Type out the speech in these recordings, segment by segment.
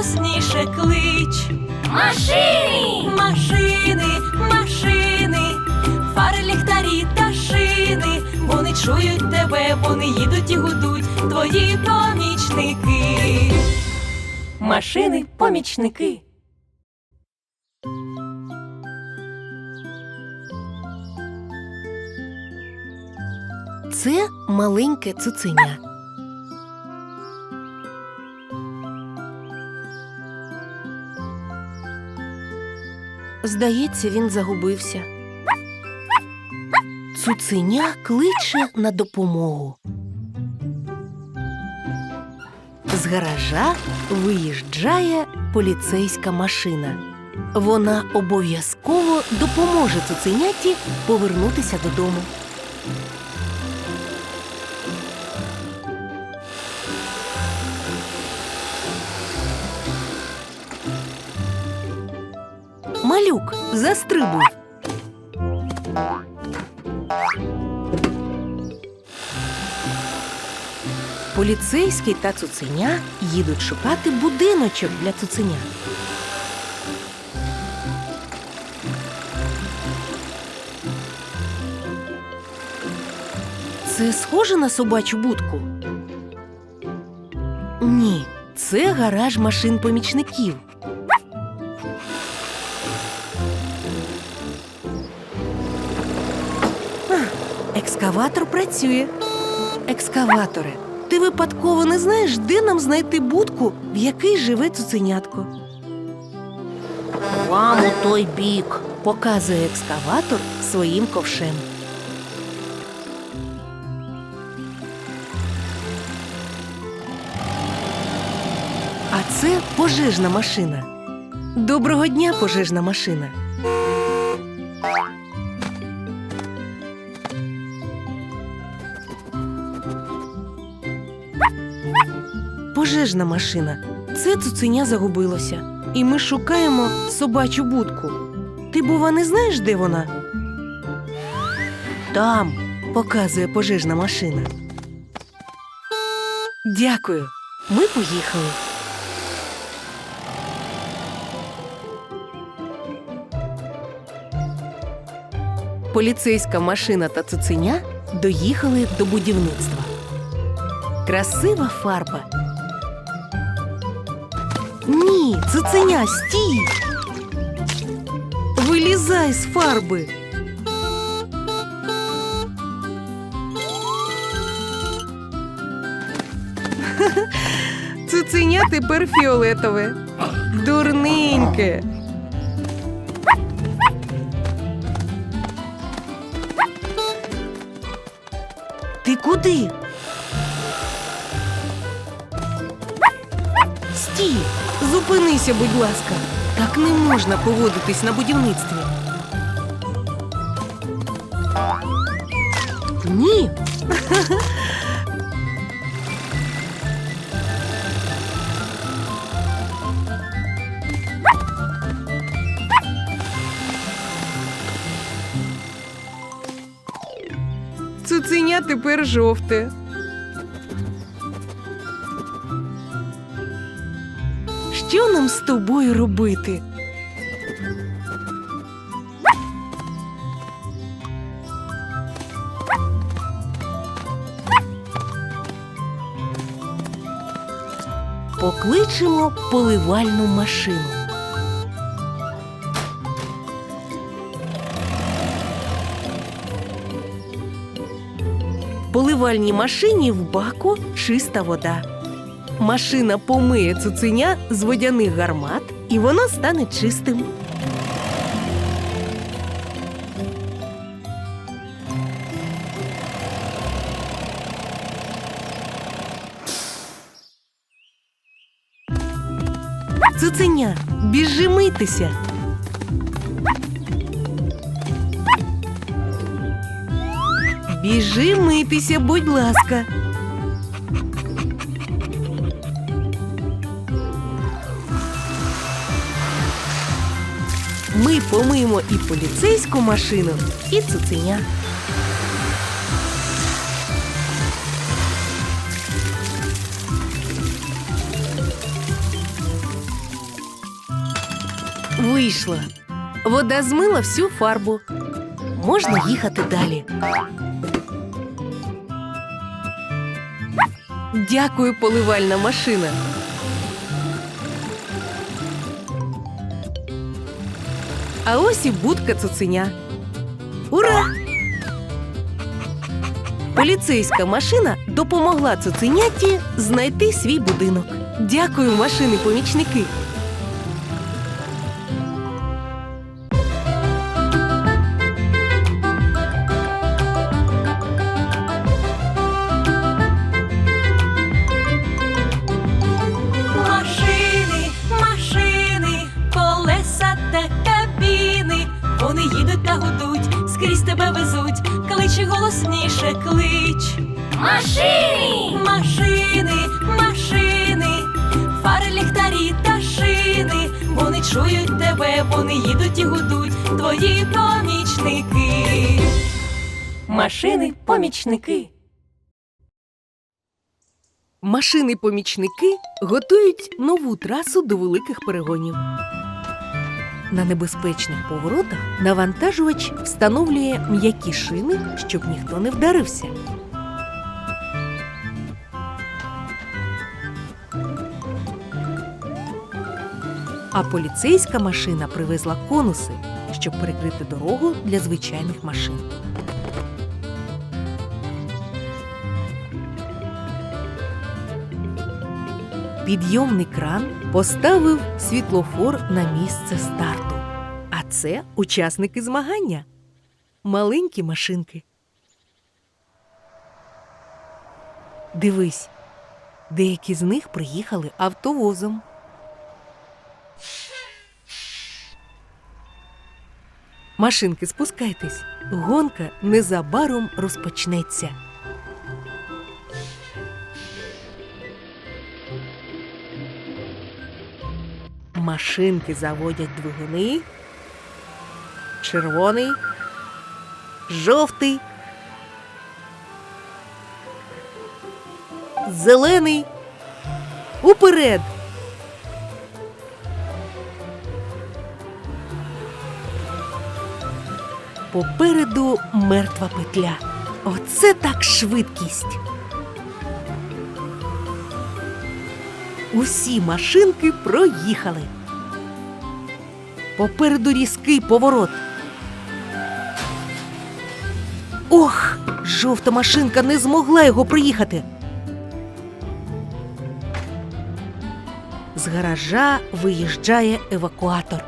голосніше, клич. Машини! Машини, машини, фари, ліхтарі та шини. Вони чують тебе, вони їдуть і гудуть, твої помічники. Машини, помічники. Це маленьке цуценя. Здається, він загубився. Цуценя кличе на допомогу. З гаража виїжджає поліцейська машина. Вона обов'язково допоможе цуценяті повернутися додому. Малюк, застрибуй. Поліцейський та цуценя їдуть шукати будиночок для цуценя. Це схоже на собачу будку? Ні, це гараж машин помічників. Екскаватор працює. Екскаваторе, ти випадково не знаєш, де нам знайти будку, в якій живе цуценятко? Вам у той бік, показує екскаватор своїм ковшем. А це пожежна машина. Доброго дня, пожежна машина. Пожежна машина. Це цуценя загубилося. І ми шукаємо собачу будку. Ти, бува, не знаєш, де вона? Там, показує пожежна машина. Дякую. Ми поїхали. Поліцейська машина та цуценя доїхали до будівництва. Красива фарба. Ні, цуценя, стій! Вилізай з фарби. Цуценя тепер фіолетове. Дурненьке. Ти куди? Стій! Зупинися, будь ласка. Так не можна поводитись на будівництві. Ні. Цуценя тепер жовте. Що нам з тобою робити? Покличемо поливальну машину. Поливальній машині в баку чиста вода. Машина помиє цуценя з водяних гармат, і воно стане чистим. Цуценя, біжи митися. Біжи митися, будь ласка. ми помиємо і поліцейську машину, і цуценя. Вийшла. Вода змила всю фарбу. Можна їхати далі. Дякую, поливальна машина. А ось і будка цуценя. Ура! Поліцейська машина допомогла цуценяті знайти свій будинок. Дякую, машини-помічники. Клич. Машини! Машини, машини, фари, ліхтарі та шини. Вони чують тебе, вони їдуть і гудуть, твої помічники. Машини, помічники. Машини-помічники готують нову трасу до великих перегонів. На небезпечних поворотах навантажувач встановлює м'які шини, щоб ніхто не вдарився. А поліцейська машина привезла конуси, щоб перекрити дорогу для звичайних машин. Підйомний кран поставив світлофор на місце старту. А це учасники змагання. Маленькі машинки. Дивись, деякі з них приїхали автовозом. Машинки, спускайтесь. Гонка незабаром розпочнеться. Машинки заводять двигуни. Червоний, жовтий, зелений. Уперед. Попереду мертва петля. Оце так швидкість. Усі машинки проїхали. Попереду різкий поворот. Ох, жовта машинка не змогла його проїхати. З гаража виїжджає евакуатор.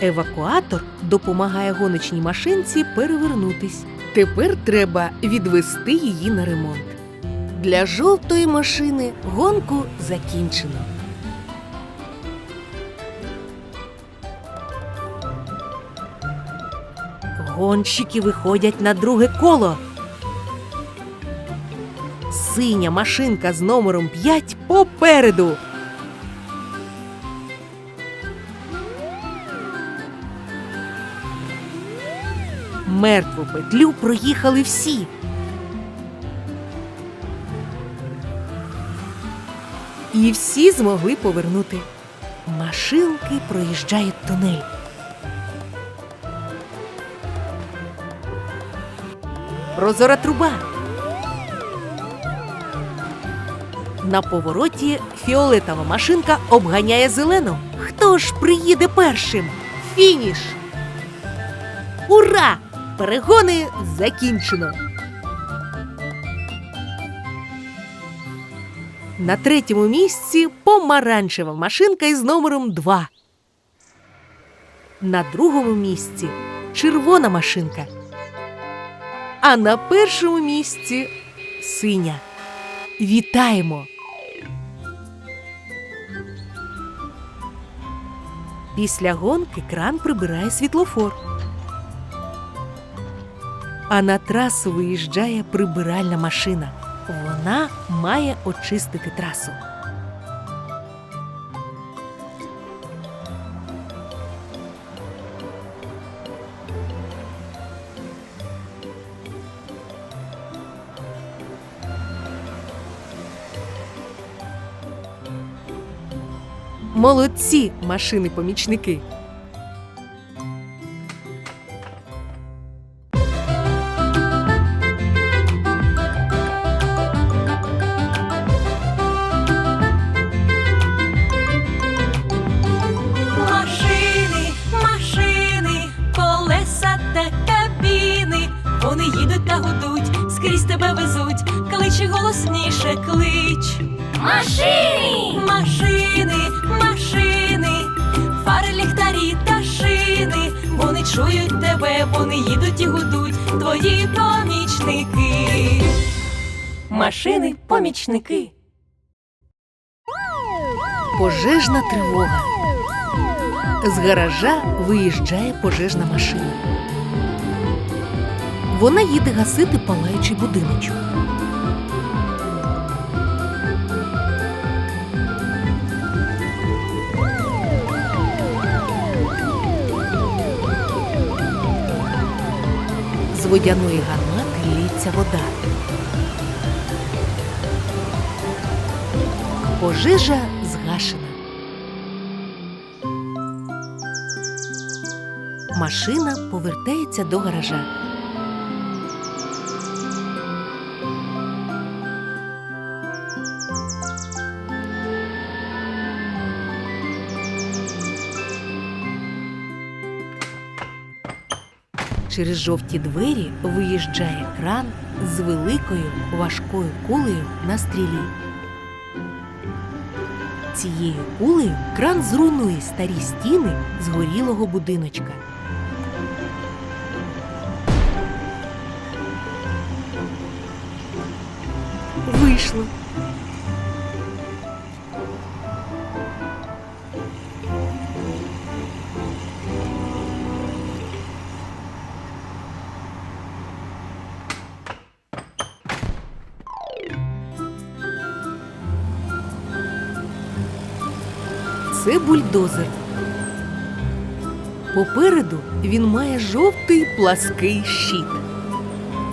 Евакуатор допомагає гоночній машинці перевернутись. Тепер треба відвести її на ремонт. Для жовтої машини гонку закінчено. Гонщики виходять на друге коло. Синя машинка з номером 5 попереду. Мертву петлю проїхали всі. І всі змогли повернути. Машинки проїжджають тунель. Прозора труба. На повороті фіолетова машинка обганяє зелену. Хто ж приїде першим? Фініш! Ура! Перегони закінчено. На третьому місці помаранчева машинка із номером 2. На другому місці червона машинка. А на першому місці синя. Вітаємо! Після гонки кран прибирає світлофор а на трасу виїжджає прибиральна машина. Вона має очистити трасу. Молодці машини-помічники. Тебе везуть. Кличе голосніше, клич. Машини! Машини, машини, фари, ліхтарі та шини. Вони чують тебе, вони їдуть і гудуть. Твої помічники. Машини, помічники. Пожежна тривога. З гаража виїжджає пожежна машина. Вона їде гасити палаючий будиночок. З водяної гармати лється вода. Пожежа згашена. Машина повертається до гаража. Через жовті двері виїжджає кран з великою важкою кулею на стрілі. Цією кулею кран зруйнує старі стіни згорілого будиночка. Вийшло. Це бульдозер. Попереду він має жовтий плаский щит.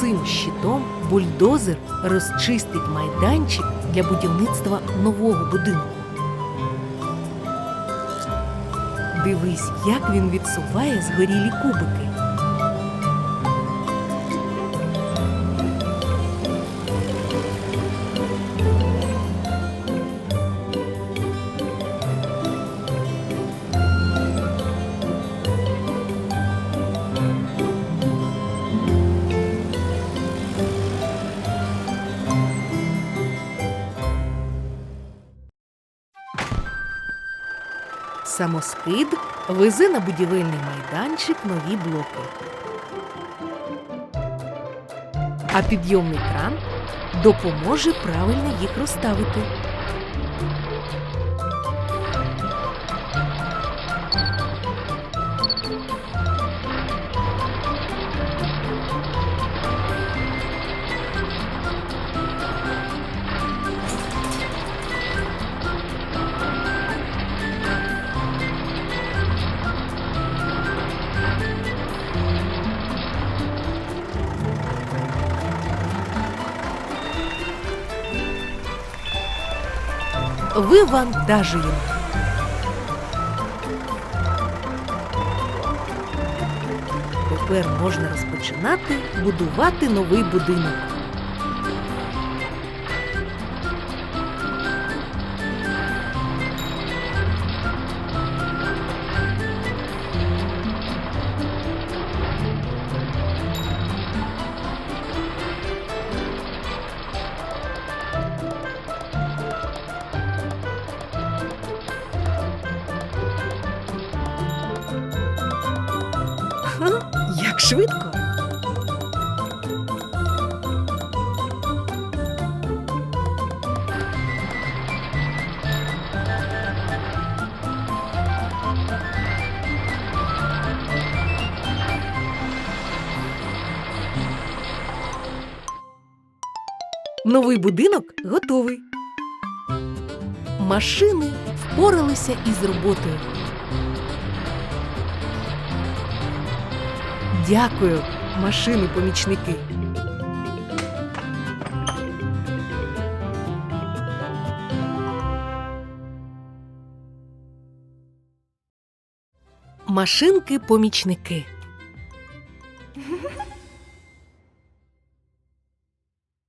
Цим щитом бульдозер розчистить майданчик для будівництва нового будинку. Дивись, як він відсуває згорілі кубики. Самоскид везе на будівельний майданчик нові блоки. А підйомний кран допоможе правильно їх розставити. Вивантажуємо. Тепер можна розпочинати будувати новий будинок. Швидко! Новий будинок готовий. Машини впоралися із роботою. Дякую, машини-помічники. Машинки-помічники.